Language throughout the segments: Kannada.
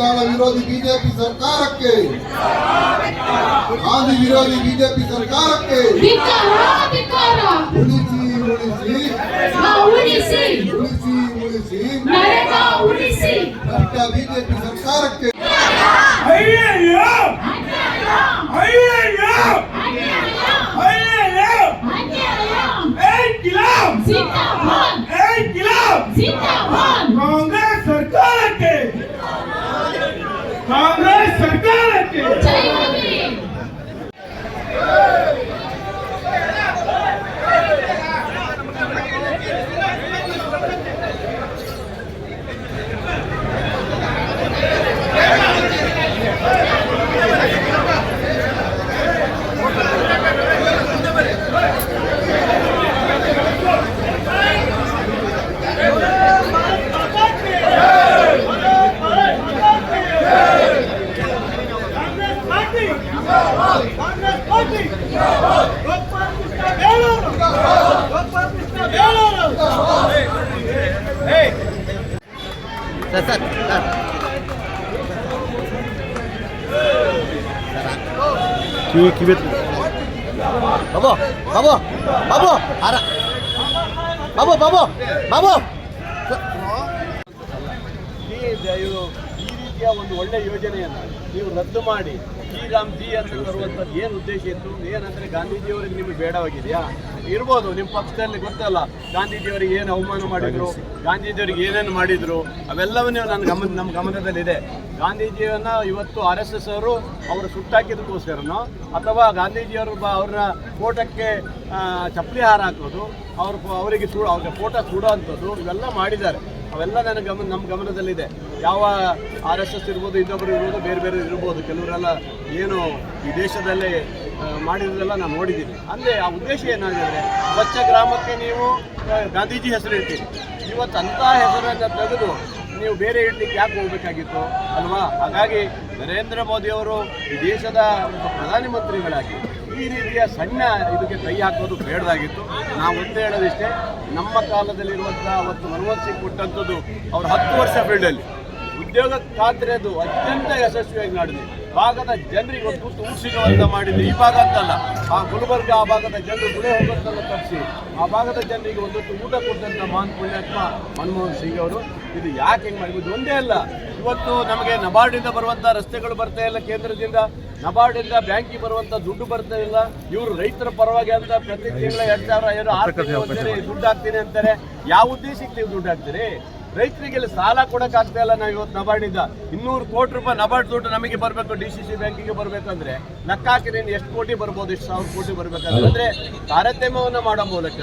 ಸಂವಿಧಾನ ವಿರೋಧಿ ಬಿಜೆಪಿ ಸರ್ಕಾರಕ್ಕೆ. ಗಾಂಧಿ ವಿರೋಧಿ ಬಿಜೆಪಿ ಸರ್ಕಾರಕ್ಕೆ. ಉಳಿಸಿ ಉಳಿಸಿ. ಉಳಿಸಿ ಉಳಿಸಿ. ಉಳಿಸಿ ಬಿಜೆಪಿ ಸರ್ಕಾರಕ್ಕೆ. Congress party Congress party Gopal Krishna Beluru Gopal Krishna Beluru sir sir sir ಕಿವಿ ಕಿವಿ ಬಾಬು ಬಾಬು ಬಾಬು ಆರ ಬಾಬು ಬಾಬು ಬಾಬು ಈ ದ- ಇದು ಈ ರೀತಿಯ ಒಂದು ಒಳ್ಳೆ ಯೋಜನೆಯನ್ನು ನೀವು ರದ್ದು ಮಾಡಿ. ಶ್ರೀರಾಮ್ ಜಿ ಅಂತ ಬರುವಂಥದ್ದು ಏನು ಉದ್ದೇಶ ಇತ್ತು? ಏನಂದರೆ ಗಾಂಧೀಜಿಯವರಿಗೆ ನಿಮಗೆ ಬೇಡವಾಗಿದೆಯಾ ಇರ್ಬೋದು ನಿಮ್ಮ ಪಕ್ಷದಲ್ಲಿ ಗೊತ್ತಲ್ಲ. ಗಾಂಧೀಜಿಯವರಿಗೆ ಏನು ಅವಮಾನ ಮಾಡಿದ್ರು? ಗಾಂಧೀಜಿಯವರಿಗೆ ಏನೇನು ಮಾಡಿದ್ರು? ಅವೆಲ್ಲವನ್ನೂ ನನ್ನ ಗಮನ ನಮ್ಮ ಗಮನದಲ್ಲಿದೆ. ಗಾಂಧೀಜಿಯನ್ನ ಇವತ್ತು ಆರ್ ಎಸ್ ಎಸ್ ಅವರು ಅವರು ಸುಟ್ಟಾಕಿದ್ದಕ್ಕೋಸ್ಕರನೋ, ಅಥವಾ ಗಾಂಧೀಜಿಯವರು ಬ ಅವ್ರನ್ನ ಫೋಟೋಕ್ಕೆ ಚಪ್ಪಲಿ ಹಾರ ಹಾಕೋದು, ಅವ್ರ ಅವರಿಗೆ ಸೂ ಅವ್ರಿಗೆ ಫೋಟೋ ಸುಡೋ ಅಂಥದ್ದು, ಇವೆಲ್ಲ ಮಾಡಿದ್ದಾರೆ. ಅವೆಲ್ಲ ನನ್ನ ಗಮನ ನಮ್ಮ ಗಮನದಲ್ಲಿದೆ. ಯಾವ ಆರ್ ಎಸ್ ಎಸ್ ಇರ್ಬೋದು ಇನ್ನೊಬ್ಬರು ಇರ್ಬೋದು, ಬೇರೆ ಬೇರೆ ಇರ್ಬೋದು, ಕೆಲವರೆಲ್ಲ ಏನು ಈ ದೇಶದಲ್ಲೇ ಮಾಡಿರೋದೆಲ್ಲ ನಾನು ನೋಡಿದ್ದೀನಿ. ಅಂದರೆ ಆ ಉದ್ದೇಶ ಏನಾಗಿದೆ ಸ್ವಚ್ಛ ಗ್ರಾಮಕ್ಕೆ ನೀವು ಗಾಂಧೀಜಿ ಹೆಸರು ಇರ್ತೀರಿ ಇವತ್ತು ಅಂಥ ಹೆಸರನ್ನು ತೆಗೆದು ನೀವು ಬೇರೆ ಇಡ್ಲಿಕ್ಕೆ ಯಾಕೆ ಹೋಗಬೇಕಾಗಿತ್ತು, ಅಲ್ವಾ? ಹಾಗಾಗಿ ನರೇಂದ್ರ ಮೋದಿಯವರು ಈ ದೇಶದ ಪ್ರಧಾನಮಂತ್ರಿಗಳಾಗಿ ಈ ರೀತಿಯ ಸಣ್ಣ ಇದಕ್ಕೆ ಕೈ ಹಾಕೋದು ಬೇಡದಾಗಿತ್ತು. ನಾವು ಒಂದೇ ಹೇಳೋದಿಷ್ಟೇ, ನಮ್ಮ ಕಾಲದಲ್ಲಿರುವಂಥ ಅವತ್ತು ಮನಮೋಹನ್ ಸಿಂಗ್ ಕೊಟ್ಟಂಥದ್ದು ಅವ್ರ ಹತ್ತು ವರ್ಷ ಫೀಲ್ಡಲ್ಲಿ ಉದ್ಯೋಗ ಖಾತ್ರಿ ಅದು ಅತ್ಯಂತ ಯಶಸ್ವಿಯಾಗಿ ಮಾಡಿದೆ ಭಾಗದ ಜನರಿಗೆ ಒಂದು ಕೂತು ಊಟ ಈ ಭಾಗ ಅಂತಲ್ಲ, ಆ ಗುಲ್ಬರ್ಗ, ಆ ಭಾಗದ ಜನರು ಗುಳೆ ಹೋಗೋದನ್ನು ತಪ್ಪಿಸಿ. ಆ ಭಾಗದ ಜನರಿಗೆ ಒಂದು ತುತ್ತು ಊಟ ಕೊಟ್ಟಂತ ಮಹಾನ್ ಪುಣ್ಯಾತ್ಮ ಮನಮೋಹನ್ ಸಿಂಗ್ ಅವರು. ಇದು ಯಾಕೆ ಹೆಂಗೆ ಮಾಡಿದ್ದು ಒಂದೇ ಅಲ್ಲ. ಇವತ್ತು ನಮಗೆ ನಬಾರ್ಡಿಂದ ಬರುವಂಥ ರಸ್ತೆಗಳು ಬರ್ತಾ ಇಲ್ಲ ಕೇಂದ್ರದಿಂದ. ನಬಾರ್ಡಿಂದ ಬ್ಯಾಂಕಿಗೆ ಬರುವಂಥ ದುಡ್ಡು ಬರ್ತಾ ಇಲ್ಲ. ಇವರು ರೈತರ ಪರವಾಗಿ ಅಂತ ಪ್ರತಿ ತಿಂಗಳ ಎರಡು ಸಾವಿರ ಏನು ಆರು ದುಡ್ಡು ಹಾಕ್ತೀನಿ ಅಂತಾರೆ. ಯಾವ ಉದ್ದೇಶಕ್ಕೆ ನೀವು ದುಡ್ಡು ಹಾಕ್ತೀರಿ? ರೈತರಿಗೆ ಸಾಲ ಕೊಡಕ್ ಆಗ್ತಾ ಇಲ್ಲ ನಾವು ಇವತ್ತು ನಬಾರ್ಡಿಂದ. ಇನ್ನೂರು ಕೋಟಿ ರೂಪಾಯಿ ನಬಾರ್ಡ್ ದುಡ್ಡು ನಮಗೆ ಬರಬೇಕು ಡಿ ಸಿ ಸಿ ಬ್ಯಾಂಕಿಗೆ ಬರಬೇಕಂದ್ರೆ ಲೆಕ್ಕ ಇನ್ನು ಎಷ್ಟು ಕೋಟಿ ಬರ್ಬೋದು ಎಷ್ಟು ಸಾವಿರ ಕೋಟಿ ಬರಬೇಕಂದ್ರೆ. ಅಂದ್ರೆ ತಾರತಮ್ಯವನ್ನು ಮಾಡೋ ಮೂಲಕ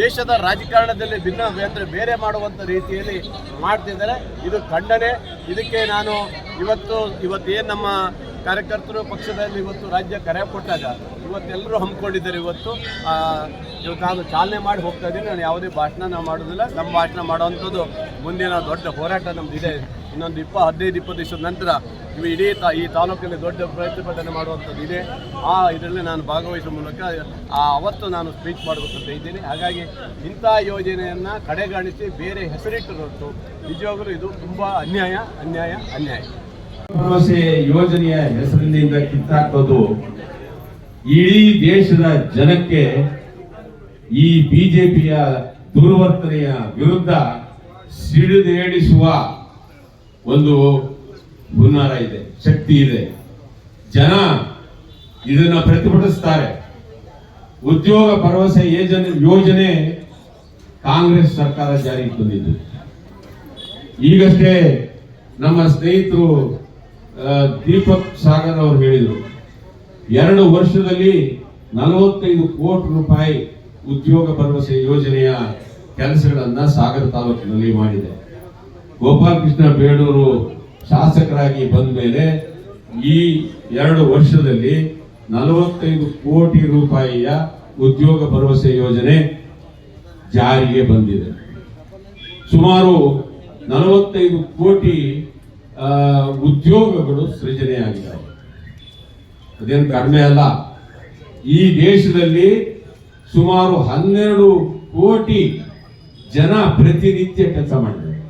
ದೇಶದ ರಾಜಕಾರಣದಲ್ಲಿ ಭಿನ್ನ ಅಂದ್ರೆ ಬೇರೆ ಮಾಡುವಂಥ ರೀತಿಯಲ್ಲಿ ಮಾಡ್ತಿದ್ದಾರೆ. ಇದು ಖಂಡನೆ. ಇದಕ್ಕೆ ನಾನು ಇವತ್ತು ಇವತ್ತೇನು ನಮ್ಮ ಕಾರ್ಯಕರ್ತರು ಪಕ್ಷದಲ್ಲಿ ಇವತ್ತು ರಾಜ್ಯ ಕರೆ ಕೊಟ್ಟಾಗ ಇವತ್ತೆಲ್ಲರೂ ಹಮ್ಮಿಕೊಂಡಿದ್ದಾರೆ ಇವತ್ತು. ಇವತ್ತು ನಾನು ಚಾಲನೆ ಮಾಡಿ ಹೋಗ್ತಾ ಇದ್ದೀನಿ. ನಾನು ಯಾವುದೇ ಭಾಷಣ ಮಾಡೋದಿಲ್ಲ. ನಮ್ಮ ಭಾಷಣ ಮಾಡುವಂಥದ್ದು ಮುಂದಿನ ದೊಡ್ಡ ಹೋರಾಟ ನಮ್ದು ಇದೆ. ಇನ್ನೊಂದು ಇಪ್ಪ, ಹದಿನೈದು, ಇಪ್ಪತ್ತು ದಿವಸದ ನಂತರ ಇವು ಇಡೀ ತಾ, ಈ ತಾಲೂಕಲ್ಲಿ ದೊಡ್ಡ ಪ್ರತಿಭಟನೆ ಮಾಡುವಂಥದ್ದು ಇದೆ. ಆ ಇದರಲ್ಲಿ ನಾನು ಭಾಗವಹಿಸುವ ಮೂಲಕ, ಆ, ಅವತ್ತು ನಾನು ಸ್ಪೀಚ್ ಮಾಡಬೇಕಂತ ಇದ್ದೀನಿ. ಹಾಗಾಗಿ ಇಂಥ ಯೋಜನೆಯನ್ನು ಕಡೆಗಾಣಿಸಿ ಬೇರೆ ಹೆಸರಿಟ್ಟು ಹೊರತು ನಿಜವಾಗಲೂ ಇದು ತುಂಬ ಅನ್ಯಾಯ ಅನ್ಯಾಯ ಅನ್ಯಾಯ. ಭರವಸೆ ಯೋಜನೆಯ ಹೆಸರಿನಿಂದ ಕಿತ್ತಾಕೋದು ಇಡೀ ದೇಶದ ಜನಕ್ಕೆ ಈ ಬಿಜೆಪಿಯ ದುರ್ವರ್ತನೆಯ ವಿರುದ್ಧ ಸಿಡಿದೇಡಿಸುವ ಒಂದು ಹುನ್ನಾರ ಇದೆ, ಶಕ್ತಿ ಇದೆ. ಜನ ಇದನ್ನು ಪ್ರತಿಭಟಿಸ್ತಾರೆ. ಉದ್ಯೋಗ ಭರವಸೆ ಯೋಜನೆ ಯೋಜನೆ ಕಾಂಗ್ರೆಸ್ ಸರ್ಕಾರ ಜಾರಿಗೆ ತಂದಿದ್ದು. ಈಗಷ್ಟೇ ನಮ್ಮ ಸ್ನೇಹಿತರು ದೀಪಕ್ ಸಾಗರ್ ಅವರು ಹೇಳಿದರು, ಎರಡು ವರ್ಷದಲ್ಲಿ ನಲವತ್ತೈದು ಕೋಟಿ ರೂಪಾಯಿ ಉದ್ಯೋಗ ಭರವಸೆ ಯೋಜನೆಯ ಕೆಲಸಗಳನ್ನು ಸಾಗರ ತಾಲೂಕಿನಲ್ಲಿ ಮಾಡಿದೆ. ಗೋಪಾಲಕೃಷ್ಣ ಬೇಡೂರು ಶಾಸಕರಾಗಿ ಬಂದ ಮೇಲೆ ಈ ಎರಡು ವರ್ಷದಲ್ಲಿ ನಲವತ್ತೈದು ಕೋಟಿ ರೂಪಾಯಿಯ ಉದ್ಯೋಗ ಭರವಸೆ ಯೋಜನೆ ಜಾರಿಗೆ ಬಂದಿದೆ. ಸುಮಾರು ನಲವತ್ತೈದು ಕೋಟಿ ಉದ್ಯೋಗಗಳು ಸೃಜನೆಯಾಗಿದ್ದಾವೆ. ಅದೇನು ಕಡಿಮೆ ಅಲ್ಲ. ಈ ದೇಶದಲ್ಲಿ ಸುಮಾರು ಹನ್ನೆರಡು ಕೋಟಿ ಜನ ಪ್ರತಿನಿತ್ಯ ಕೆಲಸ ಮಾಡಿದ್ದಾರೆ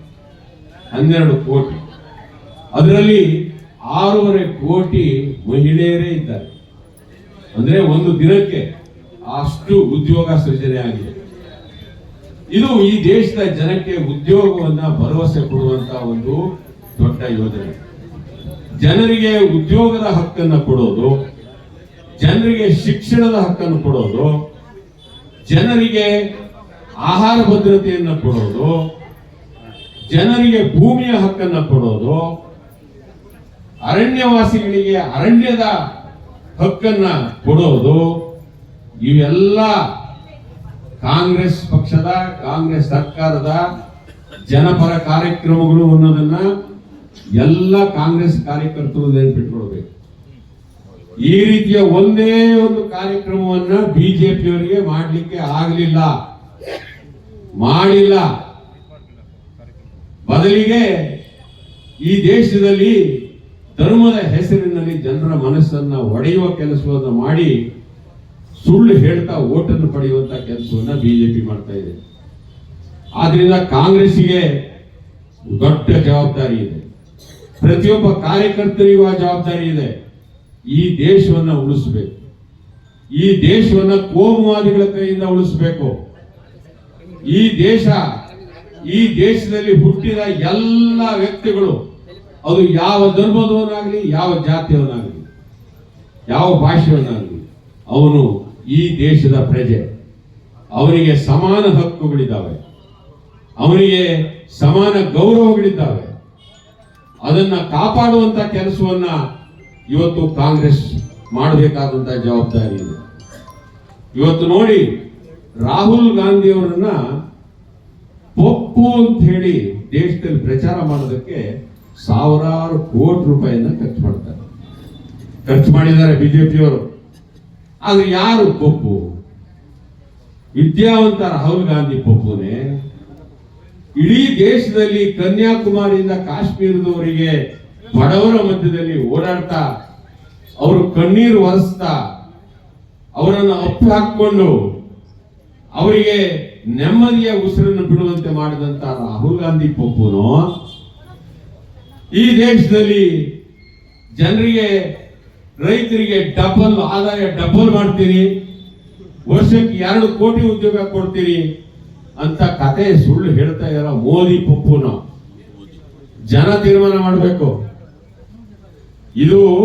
ಹನ್ನೆರಡು ಕೋಟಿ. ಅದರಲ್ಲಿ ಆರೂವರೆ ಕೋಟಿ ಮಹಿಳೆಯರೇ ಇದ್ದಾರೆ. ಅಂದ್ರೆ ಒಂದು ದಿನಕ್ಕೆ ಅಷ್ಟು ಉದ್ಯೋಗ ಸೃಜನೆ ಆಗಿದೆ ಇದು ಈ ದೇಶದ ಜನಕ್ಕೆ ಉದ್ಯೋಗವನ್ನ ಭರವಸೆ ಕೊಡುವಂತಹ ಒಂದು ದೊಡ್ಡ ಯೋಜನೆ. ಜನರಿಗೆ ಉದ್ಯೋಗದ ಹಕ್ಕನ್ನು ಕೊಡೋದು, ಜನರಿಗೆ ಶಿಕ್ಷಣದ ಹಕ್ಕನ್ನು ಕೊಡೋದು, ಜನರಿಗೆ ಆಹಾರ ಭದ್ರತೆಯನ್ನು ಕೊಡೋದು, ಜನರಿಗೆ ಭೂಮಿಯ ಹಕ್ಕನ್ನು ಕೊಡೋದು, ಅರಣ್ಯವಾಸಿಗಳಿಗೆ ಅರಣ್ಯದ ಹಕ್ಕನ್ನ ಕೊಡೋದು, ಇವೆಲ್ಲ ಕಾಂಗ್ರೆಸ್ ಪಕ್ಷದ, ಕಾಂಗ್ರೆಸ್ ಸರ್ಕಾರದ ಜನಪರ ಕಾರ್ಯಕ್ರಮಗಳು ಅನ್ನೋದನ್ನ ಎಲ್ಲ ಕಾಂಗ್ರೆಸ್ ಕಾರ್ಯಕರ್ತರು ನೆನಪಿಟ್ಕೊಳ್ಬೇಕು ಈ ರೀತಿಯ ಒಂದೇ ಒಂದು ಕಾರ್ಯಕ್ರಮವನ್ನ ಬಿಜೆಪಿಯವರಿಗೆ ಮಾಡಲಿಕ್ಕೆ ಆಗಲಿಲ್ಲ. ಮಾಡಿಲ್ಲ. ಬದಲಿಗೆ ಈ ದೇಶದಲ್ಲಿ ಧರ್ಮದ ಹೆಸರಿನಲ್ಲಿ ಜನರ ಮನಸ್ಸನ್ನ ಒಡೆಯುವ ಕೆಲಸವನ್ನು ಮಾಡಿ ಸುಳ್ಳು ಹೇಳ್ತಾ ಓಟನ್ನು ಪಡೆಯುವಂತ ಕೆಲಸವನ್ನ ಬಿಜೆಪಿ ಮಾಡ್ತಾ ಇದೆ. ಆದ್ರಿಂದ ಕಾಂಗ್ರೆಸ್ಗೆ ದೊಡ್ಡ ಜವಾಬ್ದಾರಿ ಇದೆ. ಪ್ರತಿಯೊಬ್ಬ ಕಾರ್ಯಕರ್ತರಿಗೂ ಆ ಜವಾಬ್ದಾರಿ ಇದೆ. ಈ ದೇಶವನ್ನ ಉಳಿಸಬೇಕು. ಈ ದೇಶವನ್ನ ಕೋಮುವಾದಿಗಳ ಕೈಯಿಂದ ಉಳಿಸಬೇಕು. ಈ ದೇಶ, ಈ ದೇಶದಲ್ಲಿ ಹುಟ್ಟಿದ ಎಲ್ಲ ವ್ಯಕ್ತಿಗಳು, ಅದು ಯಾವ ಧರ್ಮದವನಾಗಲಿ, ಯಾವ ಜಾತಿಯವನಾಗಲಿ, ಯಾವ ಭಾಷೆಯವನಾಗಲಿ, ಅವನು ಈ ದೇಶದ ಪ್ರಜೆ. ಅವನಿಗೆ ಸಮಾನ ಹಕ್ಕುಗಳಿದ್ದಾವೆ. ಅವನಿಗೆ ಸಮಾನ ಗೌರವಗಳಿದ್ದಾವೆ. ಅದನ್ನ ಕಾಪಾಡುವಂತ ಕೆಲಸವನ್ನ ಇವತ್ತು ಕಾಂಗ್ರೆಸ್ ಮಾಡಬೇಕಾದಂತ ಜವಾಬ್ದಾರಿ ಇದೆ. ಇವತ್ತು ನೋಡಿ ರಾಹುಲ್ ಗಾಂಧಿ ಅವರನ್ನ ಪೊಪ್ಪು ಅಂತ ಹೇಳಿ ದೇಶದಲ್ಲಿ ಪ್ರಚಾರ ಮಾಡೋದಕ್ಕೆ ಸಾವಿರಾರು ಕೋಟಿ ರೂಪಾಯಿಯನ್ನ ಖರ್ಚು ಮಾಡ್ತಾರೆ. ಖರ್ಚು ಮಾಡಿದ್ದಾರೆ ಬಿಜೆಪಿಯವರು ಆದ್ರೆ ಯಾರು ಪೊಪ್ಪು? ವಿದ್ಯಾವಂತ ರಾಹುಲ್ ಗಾಂಧಿ ಪೊಪ್ಪುನೇ ಇಡೀ ದೇಶದಲ್ಲಿ ಕನ್ಯಾಕುಮಾರಿಯಿಂದ ಕಾಶ್ಮೀರದವರಿಗೆ ಬಡವರ ಮಧ್ಯದಲ್ಲಿ ಓಡಾಡ್ತಾ, ಅವರು ಕಣ್ಣೀರು ಒರೆಸ್ತಾ, ಅವರನ್ನು ಅಪ್ಪು ಹಾಕಿಕೊಂಡು ಅವರಿಗೆ ನೆಮ್ಮದಿಯ ಉಸಿರನ್ನು ಬಿಡುವಂತೆ ಮಾಡಿದಂತ ರಾಹುಲ್ ಗಾಂಧಿ ಪಪ್ಪುನು, ಈ ದೇಶದಲ್ಲಿ ಜನರಿಗೆ, ರೈತರಿಗೆ ಡಬಲ್ ಆದಾಯ ಡಬಲ್ ಮಾಡ್ತೀನಿ. ವರ್ಷಕ್ಕೆ ಎರಡು ಕೋಟಿ ಉದ್ಯೋಗ ಕೊಡ್ತೀನಿ. ಅಂತ ಕತೆ ಸುಳ್ಳು ಹೇಳ್ತಾ ಇರೋ ಮೋದಿ ಪಪ್ಪುನು. ಜನ ತೀರ್ಮಾನ ಮಾಡಬೇಕು. ಇದು